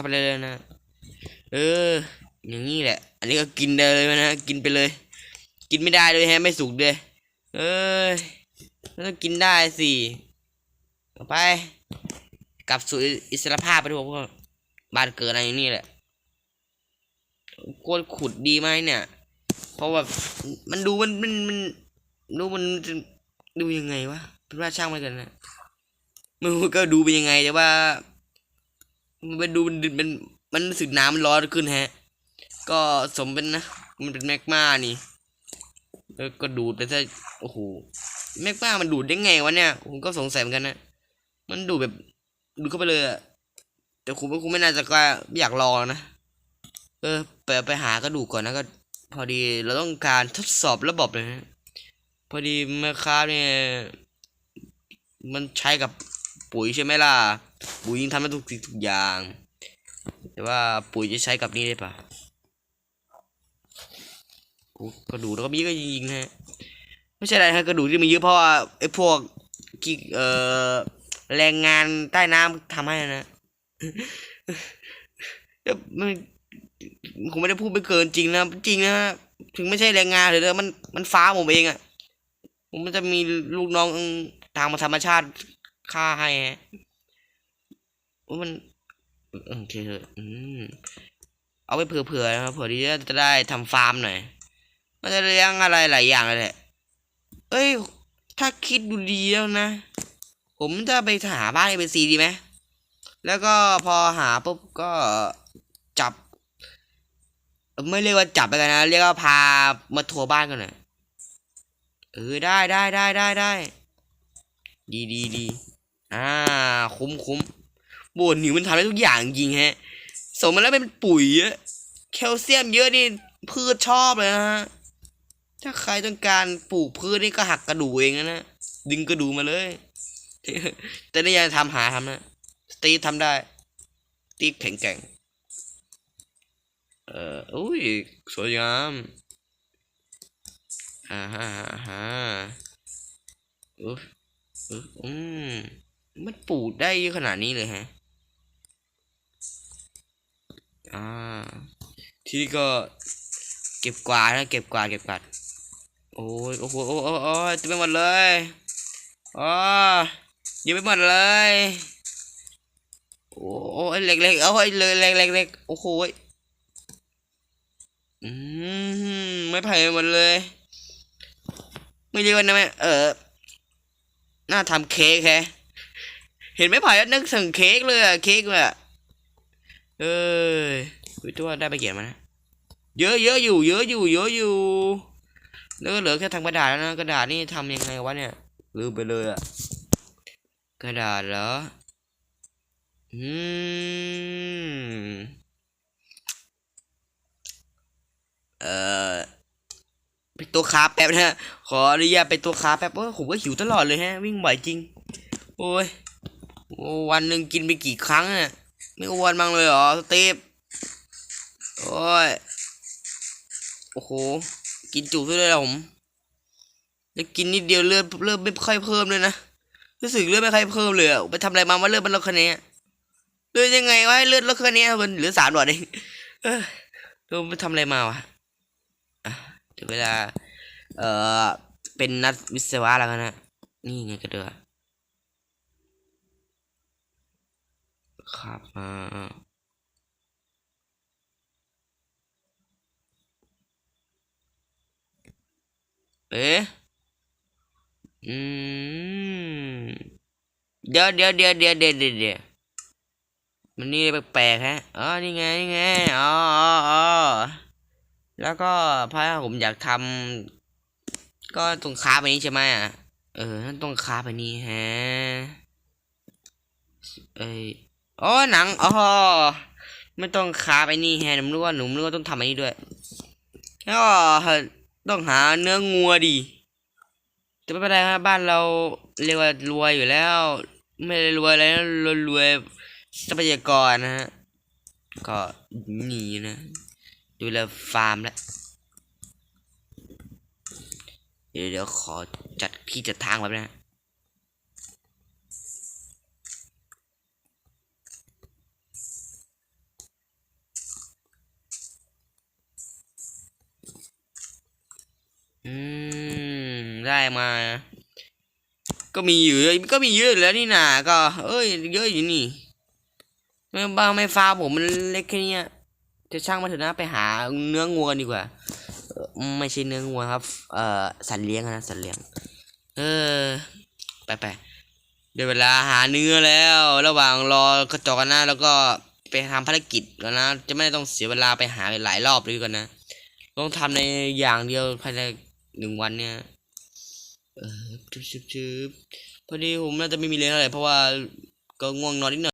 เข้าไปเลยนะ เออ อย่างนี้แหละ อันนี้ก็กินได้เลยนะ กินไปเลย กินไม่ได้เลยแฮะ ไม่สุกเลย เอ้ยต้องกินได้สิไป กลับสู่อิสรภาพไปทุกพวกบ้านเกิดอะไรอย่างนี้แหละโกนขุดดีไหมเนี่ย เพราะว่ามันดูมันมันมันดูมันดูยังไงวะเป็นว่าช่างมันกันนะมันก็ดูเป็นยังไงแต่ว่า มันดูมันมันมันรู้สึกน้ำมันร้อนขึ้นแฮะ ก็สมเป็นนะ มันเป็นแมกมานี่เออก็ดูดไปซะโอ้โหแมกมามันดูดได้ไงวะเนี่ยผมก็สงสัยเหมือนกันนะมันดูดแบบดูดเข้าไปเลยอะแต่คุณคุณไม่น่าจะกล้าอยากลองนะเออไปไปหากระดูกก่อนนะก็ พอดีเราต้องการทดสอบระบบเลยนะพอดีแม่ค้าเนี่ยมันใช้กับ ปุ๋ยใช่ไหมล่ะ ปุ๋ยยิงทำได้ทุกสิ่งทุกอย่าง แต่ว่าปุ๋ยจะใช้กับนี่ได้ปะกระดูกแล้วก็มีก็ยิงฮะ ไม่ใช่อะไรฮะกระดูกที่มันเยอะเพราะว่าไอ้พวกกิเอ่อแรงงานใต้น้ำทำให้นะเดี๋ยวมันผมไม่ได้พูดไปเกินจริงนะจริงนะถึงไม่ใช่แรงงานเลยนะมันมันฟ้าผมเองอะ่ะผมมันจะมีลูกน้องทางธรรมชาติ ฆ่าให้ฮะว่ามันโอเคเถอะอืมเอาไปเผื่อๆนะครับเผื่อที่จะได้ทำฟาร์มหน่อย มันจะเลี้ยงอะไรหลายอย่างเลยแหละเอ้ย ถ้าคิดดูดีแล้วนะ ผมจะไปหาบ้านเอเซีดีไหม แล้วก็พอหาปุ๊บก็จับ ไม่เรียกว่าจับไปกันนะ เรียกว่าพามาทัวร์บ้านกันหน่อย เออได้ได้ได้ได้ได้ ดีดีดี อ่า คุ้มคุ้มโบนหนิวมันทำได้ทุกอย่างจริงฮะ สมมันแล้วเป็นปุ๋ยเยอะแคลเซียมเยอะนี่พืชชอบเลยนะฮะ ถ้าใครต้องการปลูกพืชนี่ก็หักกระดูกเองนะ ดึงกระดูกมาเลย แต่นี่ยังทำหาทำนะสตีทำได้ตีแข็งแกร่งเอออุ้ย สวยงามฮ่าฮ่าฮ่าฮ่าอุ๊ยอุ๊ยอืม มันปลูกได้เยอะขนาดนี้เลยฮะ อ่า ทีนี้ก็เก็บกวาดนะเก็บกวาดเก็บกวาดโอ้ยโอ้โหโอ้โหโอ้ยเต็มไปหมดเลยอ๋อเยอะไปหมดเลย โอ้ยเล็กเล็กเอาไว้เลยเล็กเล็กเล็กโอ้โหอืมไม่ไผ่หมดเลย ไม่เรียกว่านะแม่เออน่าทำเค้กแฮะ เห็นไม่ไผ่แล้วนึกถึงเค้กเลยอะเค้กเลยอะเอ้ยวิตัวได้ไปเกี่ยมานะเยอะเยอะอยู่ เยอะอยู่ เยอะอยู่แล้วเหลือแค่ทางกระดาษแล้วนะกระดาษนี่ทำยังไงวะเนี่ยลืมไปเลยอะกระดาษเหรออืมเอ่อไปตัวคาแป๊บนะฮะขออนุญาตไปตัวคาแป๊บเพราะผมก็หิวตลอดเลยฮะ วิ่งบ่อยจริง โอ้ย วันหนึ่งกินไปกี่ครั้งอะไม่อ้วนบ้างเลยเหรอสตีฟโอ้ยโอ้โห กินจุด้วยเลยผมแล้วกินนิดเดียวเลือดเลือดไม่ค่อยเพิ่มเลยนะรู้สึกเลือดไม่ค่อยเพิ่มเลยอะไปทำอะไรมาว่าเลือดมันลดแค่นี้อะเลือดยังไงวะเลือดลดแค่นี้มันเหลือสามหลอดเองเออเราไปทำอะไรมาวะอะถึงเวลาเอ่อเป็นนัดวิศวะแล้วกันนะนี่ไงกระเดือ ครับมาเอ๊ะอืมเดี๋ยวเดี๋ยวเดี๋ยวเดี๋ยวเดี๋ยวเดี๋ยวเดี๋ยวมันนี่แปลกๆฮะ อ๋อ นี่ไง นี่ไง อ๋ออ๋อแล้วก็พระผมอยากทำก็ตรงค้าไปนี้ใช่ไหมอะ เออนั่นตรงค้าไปนี้ฮะ เอ้ ยอ๋อหนังอ๋อไม่ต้องคาไปนี่แฮหนุ่มรู้ว่าหนุ่มรู้ว่าต้องทำอันนี้ด้วยแล้วก็ต้องหาเนื้องัวดีแต่ไม่เป็นไรครับบ้านเราเรียกว่ารวยอยู่แล้ว ไม่ได้รวยอะไรนะรวยรวยทรัพยากรนะฮะก็หนีนะ ดูแลฟาร์มแล้วเดี๋ยวเดี๋ยวขอจัดที่จัดทางแบบนะ อืม ได้มา ก็มีอยู่เยอะก็มีเยอะแล้วนี่นาก็ เอ้ย เยอะอยู่นี่ไม่บ้าไม่ฟ้าผมมันเล็กแค่นี้จะช่างมาเถอะนะไปหาเนื้องัวกันดีกว่า ไม่ใช่เนื้องัวครับ เอ่อสัตว์เลี้ยงนะสัตว์เลี้ยง เออ ไปไปเดี๋ยวเวลาหาเนื้อแล้ว ระหว่างรอกระจอกกันนะแล้วก็ไปทำภารกิจแล้วนะ จะไม่ต้องเสียเวลาไปหาหลายรอบด้วยกันนะ ต้องทำในอย่างเดียวภายใน หนึ่งวันเนี่ยเออชึบชึบพอดีผมน่าจะไม่มีเรื่องอะไรเพราะว่าก็ง่วงนอนนิดหน่อย